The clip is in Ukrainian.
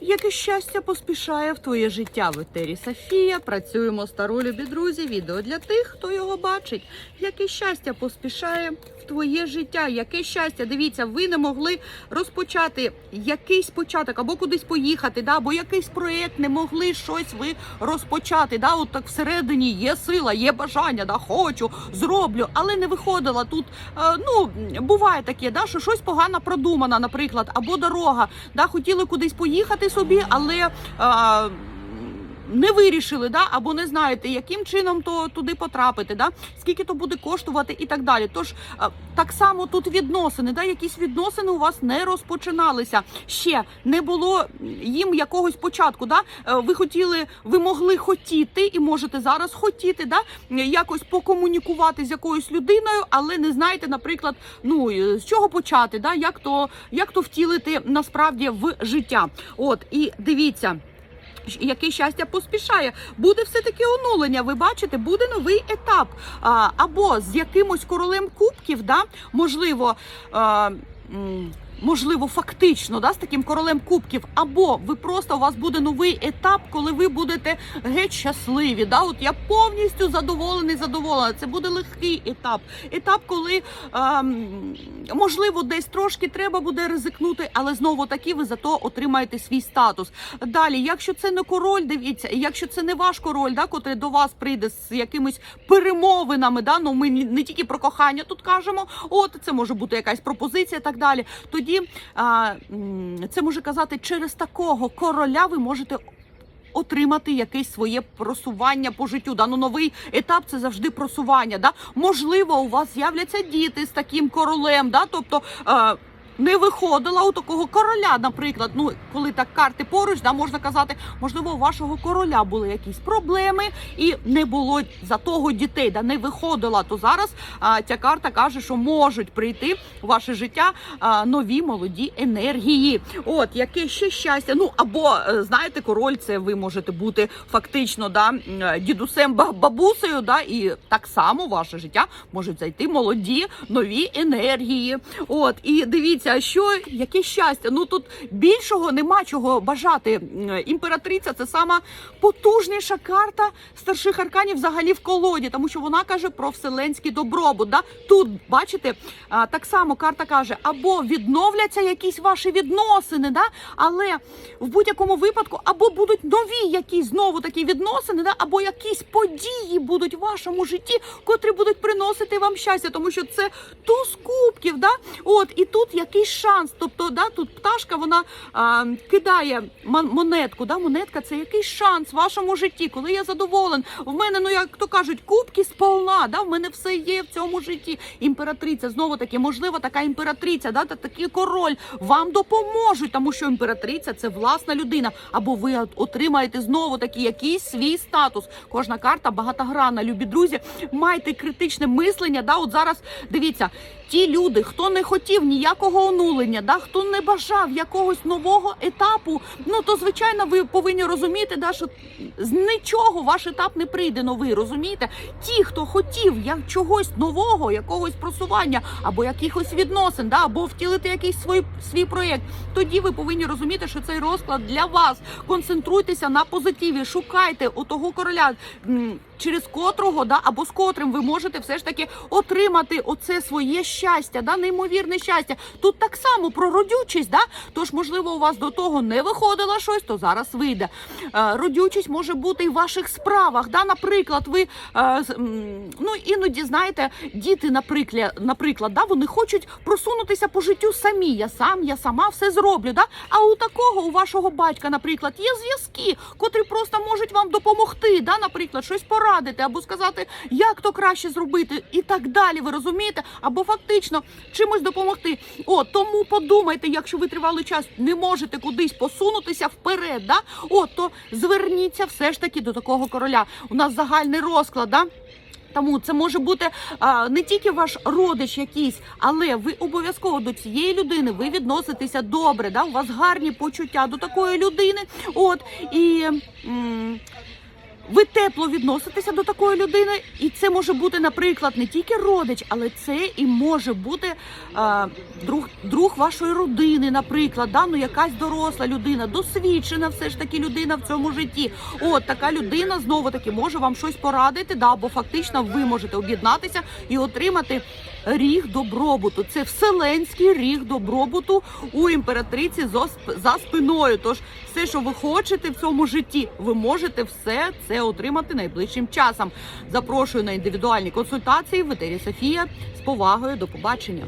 Яке щастя поспішає в твоє життя в етері Софія. Працюємо старо любі друзі. Відео для тих, хто його бачить. Яке щастя поспішає в твоє життя? Яке щастя? Дивіться, ви не могли розпочати якийсь початок або кудись поїхати, да, або якийсь проєкт, не могли щось ви розпочати. Да, от так всередині є сила, є бажання, да, хочу, зроблю, але не виходила тут. Е, ну буває таке, да, що щось погано продумано, наприклад, або дорога. Да, хотіли кудись поїхати собі, але. Е, не вирішили, да, або не знаєте, яким чином то туди потрапити, да, скільки то буде коштувати і так далі. Тож е, так само тут відносини, да, якісь відносини у вас не розпочиналися. Ще не було їм якогось початку. Да? Е, Ви хотіли, ви могли хотіти і можете зараз хотіти, да, якось покомунікувати з якоюсь людиною, але не знаєте, наприклад, ну з чого почати, да, як то, як то втілити насправді в життя. От і дивіться. Яке щастя поспішає, буде все таки онулення. Ви бачите, буде новий етап. Або з якимось королем кубків, да, можливо. Можливо, фактично, да, з таким королем кубків, або ви просто у вас буде новий етап, коли ви будете геть щасливі. Да? От я повністю задоволений, задоволена. Це буде легкий етап. Етап, коли ем, можливо десь трошки треба буде ризикнути, але знову таки ви зато отримаєте свій статус. Далі, якщо це не король, дивіться, якщо це не ваш король, да, котрий до вас прийде з якимись перемовинами, да, ну ми не тільки про кохання тут кажемо, от це може бути якась пропозиція, так далі. Тоді а, це може казати, через такого короля ви можете. Отримати якесь своє просування по життю. Да? Ну, новий етап це завжди просування. Да? Можливо, у вас з'являться діти з таким королем. Да? Тобто не виходила у такого короля, наприклад. Ну, коли так карти поруч, да, можна казати, можливо, у вашого короля були якісь проблеми і не було за того дітей, да, не виходила. То зараз а, ця карта каже, що можуть прийти в ваше життя а, нові молоді енергії. От яке ще щастя. Ну або е, знаєте, король це ви можете бути фактично да, дідусем бабусею, да, і так само в ваше життя можуть зайти молоді нові енергії. От і дивіться, що яке щастя. Ну тут більшого нема чого бажати. Імператриця це сама потужніша карта старших арканів взагалі в колоді, тому що вона каже про вселенський добробут. Да? Тут бачите, так само карта каже, або відновляться якісь ваші відносини, да? але в будь-якому випадку або будуть нові якісь знову такі відносини, да? або якісь події будуть в вашому житті, котрі будуть приносити вам щастя, тому що це туз кубків. Да? От і тут якийсь шанс. Тобто, да, тут пташка вона а, кидає мон- монетку. Да? Монетка це якийсь шанс в вашому житті, коли я задоволен. В мене, ну як то кажуть, кубки сполна. Да? В мене все є в цьому житті. Імператриця знову таки, можливо, така імператриця, да? та такий король вам допоможуть, тому що імператриця це власна людина. Або ви отримаєте знову таки якийсь свій статус. Кожна карта багатогранна. Любі друзі, майте критичне мислення. Да? От зараз дивіться, ті люди, хто не хотів ніякого онулення, да? хто не бажав якогось нового етапу, ну то звичайно ви повинні розуміти, да, що з нічого ваш етап не прийде новий. Розумієте? Ті, хто хотів як чогось нового, якогось просування або якихось відносин, да, або втілити якийсь свій, свій проєкт, тоді ви повинні розуміти, що цей розклад для вас. Концентруйтеся на позитиві, шукайте у того короля. Через котрого, да, або з котрим ви можете все ж таки отримати оце своє щастя, да, неймовірне щастя. Тут так само про родючість, да? тож, можливо, у вас до того не виходило щось, то зараз вийде. Е, родючість може бути і в ваших справах. Да? Наприклад, ви е, ну іноді знаєте, діти, наприклад, наприклад, да, вони хочуть просунутися по життю самі. Я сам, я сама все зроблю. Да? А у такого, у вашого батька, наприклад, є зв'язки, котрі просто можуть вам допомогти, да? наприклад, щось порадити, або сказати, як то краще зробити, і так далі. Ви розумієте? Або фактично чимось допомогти. О, тому подумайте, якщо ви тривалий час не можете кудись посунутися вперед, да? О, то зверніться все ж таки до такого короля. У нас загальний розклад, да? Тому це може бути а, не тільки ваш родич якийсь, але ви обов'язково до цієї людини ви відноситеся добре. Да? У вас гарні почуття до такої людини. От і. М- ви тепло відноситеся до такої людини, і це може бути, наприклад, не тільки родич, але це і може бути е, друг, друг вашої родини, наприклад, да? ну, якась доросла людина, досвідчена все ж таки людина в цьому житті. От така людина знову таки може вам щось порадити, да? бо фактично ви можете об'єднатися і отримати ріг добробуту. Це вселенський ріг добробуту у імператриці за спиною. Тож все, що ви хочете в цьому житті, ви можете все це отримати найближчим часом. Запрошую на індивідуальні консультації в етері Софія з повагою. До побачення.